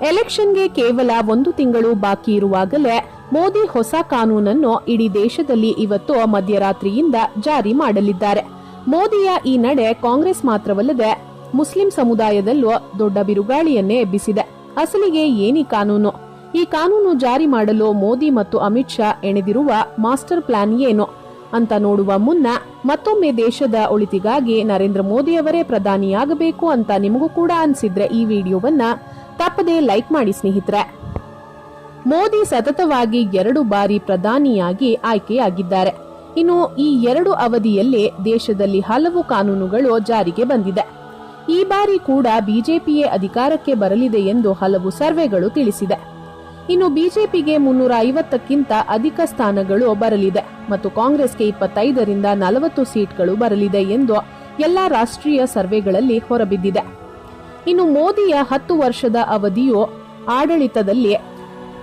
ಎಲೆಕ್ಷನ್ಗೆ ಕೇವಲ ಒಂದು ತಿಂಗಳು ಬಾಕಿ ಇರುವಾಗಲೇ ಮೋದಿ ಹೊಸ ಕಾನೂನನ್ನು ಇಡೀ ದೇಶದಲ್ಲಿ ಇವತ್ತು ಮಧ್ಯರಾತ್ರಿಯಿಂದ ಜಾರಿ ಮಾಡಲಿದ್ದಾರೆ. ಮೋದಿಯ ಈ ನಡೆ ಕಾಂಗ್ರೆಸ್ ಮಾತ್ರವಲ್ಲದೆ ಮುಸ್ಲಿಂ ಸಮುದಾಯದಲ್ಲೂ ದೊಡ್ಡ ಬಿರುಗಾಳಿಯನ್ನೇ ಎಬ್ಬಿಸಿದೆ. ಅಸಲಿಗೆ ಏನಿ ಕಾನೂನು? ಈ ಕಾನೂನು ಜಾರಿ ಮಾಡಲು ಮೋದಿ ಮತ್ತು ಅಮಿತ್ ಶಾ ಎಣೆದಿರುವ ಮಾಸ್ಟರ್ ಪ್ಲಾನ್ ಏನು? ಅಂತ ನೋಡುವ ಮುನ್ನ ಮತ್ತೊಮ್ಮೆ ದೇಶದ ಒಳಿತಿಗಾಗಿ ನರೇಂದ್ರ ಮೋದಿಯವರೇ ಪ್ರಧಾನಿಯಾಗಬೇಕು ಅಂತ ನಿಮಗೂ ಕೂಡ ಅನಿಸಿದ್ರೆ ಈ ವಿಡಿಯೋವನ್ನ ತಪ್ಪದೇ ಲೈಕ್ ಮಾಡಿ ಸ್ನೇಹಿತರೆ. ಮೋದಿ ಸತತವಾಗಿ ಎರಡು ಬಾರಿ ಪ್ರಧಾನಿಯಾಗಿ ಆಯ್ಕೆಯಾಗಿದ್ದಾರೆ. ಇನ್ನು ಈ ಎರಡು ಅವಧಿಯಲ್ಲಿ ದೇಶದಲ್ಲಿ ಹಲವು ಕಾನೂನುಗಳು ಜಾರಿಗೆ ಬಂದಿದೆ. ಈ ಬಾರಿ ಕೂಡ ಬಿಜೆಪಿಯೇ ಅಧಿಕಾರಕ್ಕೆ ಬರಲಿದೆ ಎಂದು ಹಲವು ಸರ್ವೆಗಳು ತಿಳಿಸಿದೆ. ಇನ್ನು ಬಿಜೆಪಿಗೆ ಮುನ್ನೂರ ಐವತ್ತಕ್ಕಿಂತ ಅಧಿಕ ಸ್ಥಾನಗಳು ಬರಲಿದೆ ಮತ್ತು ಕಾಂಗ್ರೆಸ್ಗೆ ಇಪ್ಪತ್ತೈದರಿಂದ ನಲವತ್ತು ಸೀಟ್ಗಳು ಬರಲಿದೆ ಎಂದು ಎಲ್ಲಾ ರಾಷ್ಟ್ರೀಯ ಸರ್ವೆಗಳಲ್ಲಿ ಹೊರಬಿದ್ದಿದೆ. ಇನ್ನು ಮೋದಿಯ ಹತ್ತು ವರ್ಷದ ಅವಧಿಯು ಆಡಳಿತದಲ್ಲಿ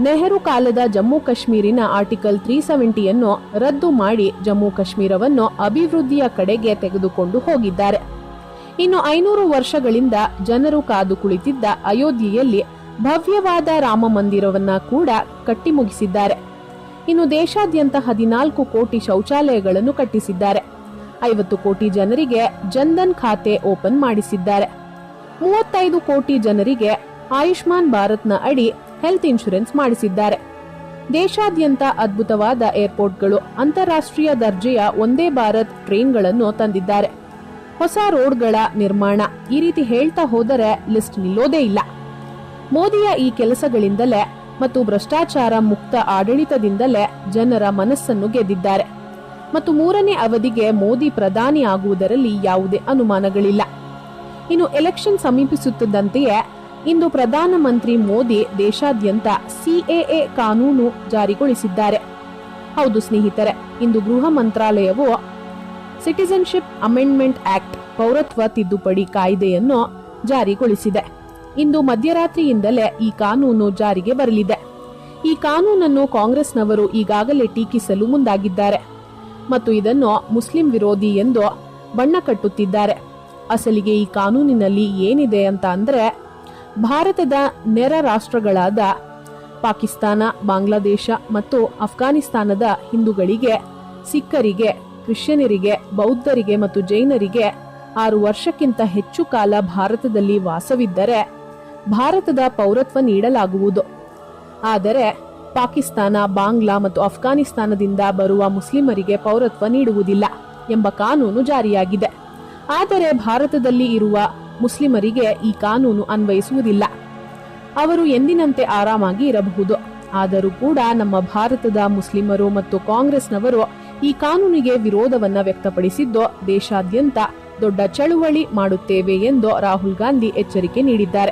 ನೆಹರು ಕಾಲದ ಜಮ್ಮು ಕಾಶ್ಮೀರಿನ ಆರ್ಟಿಕಲ್ ತ್ರೀ ಸೆವೆಂಟಿಯನ್ನು ರದ್ದು ಮಾಡಿ ಜಮ್ಮು ಕಾಶ್ಮೀರವನ್ನು ಅಭಿವೃದ್ಧಿಯ ಕಡೆಗೆ ತೆಗೆದುಕೊಂಡು ಹೋಗಿದ್ದಾರೆ. ಇನ್ನು ಐನೂರು ವರ್ಷಗಳಿಂದ ಜನರು ಕಾದು ಕುಳಿತಿದ್ದ ಅಯೋಧ್ಯೆಯಲ್ಲಿ ಭವ್ಯವಾದ ರಾಮ ಮಂದಿರವನ್ನ ಕೂಡ ಕಟ್ಟಿಮುಗಿಸಿದ್ದಾರೆ ಇನ್ನು ದೇಶಾದ್ಯಂತ ಹದಿನಾಲ್ಕು ಕೋಟಿ ಶೌಚಾಲಯಗಳನ್ನು ಕಟ್ಟಿಸಿದ್ದಾರೆ. ಐವತ್ತು ಕೋಟಿ ಜನರಿಗೆ ಜನ್ಧನ್ ಖಾತೆ ಓಪನ್ ಮಾಡಿಸಿದ್ದಾರೆ. ಮೂವತ್ತೈದು ಕೋಟಿ ಜನರಿಗೆ ಆಯುಷ್ಮಾನ್ ಭಾರತ್ನ ಅಡಿ ಹೆಲ್ತ್ ಇನ್ಶೂರೆನ್ಸ್ ಮಾಡಿಸಿದ್ದಾರೆ. ದೇಶಾದ್ಯಂತ ಅದ್ಭುತವಾದ ಏರ್ಪೋರ್ಟ್ಗಳು ಅಂತಾರಾಷ್ಟ್ರೀಯ ದರ್ಜೆಯ ಒಂದೇ ಭಾರತ್ ಟ್ರೈನ್ಗಳನ್ನು ತಂದಿದ್ದಾರೆ. ಹೊಸ ರೋಡ್ಗಳ ನಿರ್ಮಾಣ ಈ ರೀತಿ ಹೇಳ್ತಾ ಹೋದರೆ ಲಿಸ್ಟ್ ನಿಲ್ಲೋದೇ ಇಲ್ಲ. ಮೋದಿಯ ಈ ಕೆಲಸಗಳಿಂದಲೇ ಮತ್ತು ಭ್ರಷ್ಟಾಚಾರ ಮುಕ್ತ ಆಡಳಿತದಿಂದಲೇ ಜನರ ಮನಸ್ಸನ್ನು ಗೆದ್ದಿದ್ದಾರೆ. ಮತ್ತು ಮೂರನೇ ಅವಧಿಗೆ ಮೋದಿ ಪ್ರಧಾನಿ ಆಗುವುದರಲ್ಲಿ ಯಾವುದೇ ಅನುಮಾನಗಳಿಲ್ಲ. ಇನ್ನು ಎಲೆಕ್ಷನ್ ಸಮೀಪಿಸುತ್ತಿದ್ದಂತೆಯೇ ಇಂದು ಪ್ರಧಾನಮಂತ್ರಿ ಮೋದಿ ದೇಶಾದ್ಯಂತ ಸಿಎಎ ಕಾನೂನು ಜಾರಿಗೊಳಿಸಿದ್ದಾರೆ. ಹೌದು ಸ್ನೇಹಿತರೆ, ಇಂದು ಗೃಹ ಮಂತ್ರಾಲಯವು ಸಿಟಿಸನ್ಶಿಪ್ ಅಮೆಂಡ್ಮೆಂಟ್ ಆಕ್ಟ್ ಪೌರತ್ವ ತಿದ್ದುಪಡಿ ಕಾಯ್ದೆಯನ್ನು ಜಾರಿಗೊಳಿಸಿದೆ. ಇಂದು ಮಧ್ಯರಾತ್ರಿಯಿಂದಲೇ ಈ ಕಾನೂನು ಜಾರಿಗೆ ಬರಲಿದೆ. ಈ ಕಾನೂನನ್ನು ಕಾಂಗ್ರೆಸ್ನವರು ಈಗಾಗಲೇ ಟೀಕಿಸಲು ಮುಂದಾಗಿದ್ದಾರೆ. ಮತ್ತು ಇದನ್ನು ಮುಸ್ಲಿಂ ವಿರೋಧಿ ಎಂದು ಬಣ್ಣ ಕಟ್ಟುತ್ತಿದ್ದಾರೆ. ಅಸಲಿಗೆ ಈ ಕಾನೂನಿನಲ್ಲಿ ಏನಿದೆ ಅಂತ ಅಂದರೆ ಭಾರತದ ನೆರ ರಾಷ್ಟ್ರಗಳಾದ ಪಾಕಿಸ್ತಾನ, ಬಾಂಗ್ಲಾದೇಶ ಮತ್ತು ಅಫ್ಘಾನಿಸ್ತಾನದ ಹಿಂದೂಗಳಿಗೆ, ಸಿಖ್ಖರಿಗೆ ಕ್ರಿಶ್ಚಿಯನರಿಗೆ ಬೌದ್ಧರಿಗೆ ಮತ್ತು ಜೈನರಿಗೆ ಆರು ವರ್ಷಕ್ಕಿಂತ ಹೆಚ್ಚು ಕಾಲ ಭಾರತದಲ್ಲಿ ವಾಸವಿದ್ದರೆ ಭಾರತದ ಪೌರತ್ವ ನೀಡಲಾಗುವುದು. ಆದರೆ ಪಾಕಿಸ್ತಾನ, ಬಾಂಗ್ಲಾ ಮತ್ತು ಅಫ್ಘಾನಿಸ್ತಾನದಿಂದ ಬರುವ ಮುಸ್ಲಿಮರಿಗೆ ಪೌರತ್ವ ನೀಡುವುದಿಲ್ಲ ಎಂಬ ಕಾನೂನು ಜಾರಿಯಾಗಿದೆ. ಆದರೆ ಭಾರತದಲ್ಲಿ ಇರುವ ಮುಸ್ಲಿಮರಿಗೆ ಈ ಕಾನೂನು ಅನ್ವಯಿಸುವುದಿಲ್ಲ. ಅವರು ಎಂದಿನಂತೆ ಆರಾಮಾಗಿ ಇರಬಹುದು. ಆದರೂ ಕೂಡ ನಮ್ಮ ಭಾರತದ ಮುಸ್ಲಿಮರು ಮತ್ತು ಕಾಂಗ್ರೆಸ್ನವರು ಈ ಕಾನೂನಿಗೆ ವಿರೋಧವನ್ನು ವ್ಯಕ್ತಪಡಿಸಿದ್ದು ದೇಶಾದ್ಯಂತ ದೊಡ್ಡ ಚಳುವಳಿ ಮಾಡುತ್ತೇವೆ ಎಂದು ರಾಹುಲ್ ಗಾಂಧಿ ಎಚ್ಚರಿಕೆ ನೀಡಿದ್ದಾರೆ.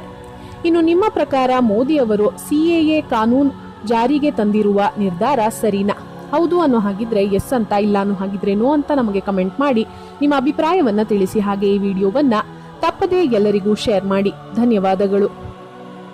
ಇನ್ನು ನಿಮ್ಮ ಪ್ರಕಾರ ಮೋದಿ ಅವರು ಸಿಎಎ ಕಾನೂನು ಜಾರಿಗೆ ತಂದಿರುವ ನಿರ್ಧಾರ ಸರಿನಾ? ಹೌದು ಅನ್ನೋ ಹಾಗಿದ್ರೆ ಎಸ್ ಅಂತ ಇಲ್ಲ ಅನ್ನೋ ಹಾಗಿದ್ರೆ ನೋ ಅಂತ ನಮಗೆ ಕಮೆಂಟ್ ಮಾಡಿ ನಿಮ್ಮ ಅಭಿಪ್ರಾಯವನ್ನ ತಿಳಿಸಿ ಹಾಗೆ ಈ ವಿಡಿಯೋವನ್ನ ತಪ್ಪದೇ ಎಲ್ಲರಿಗೂ ಶೇರ್ ಮಾಡಿ. ಧನ್ಯವಾದಗಳು.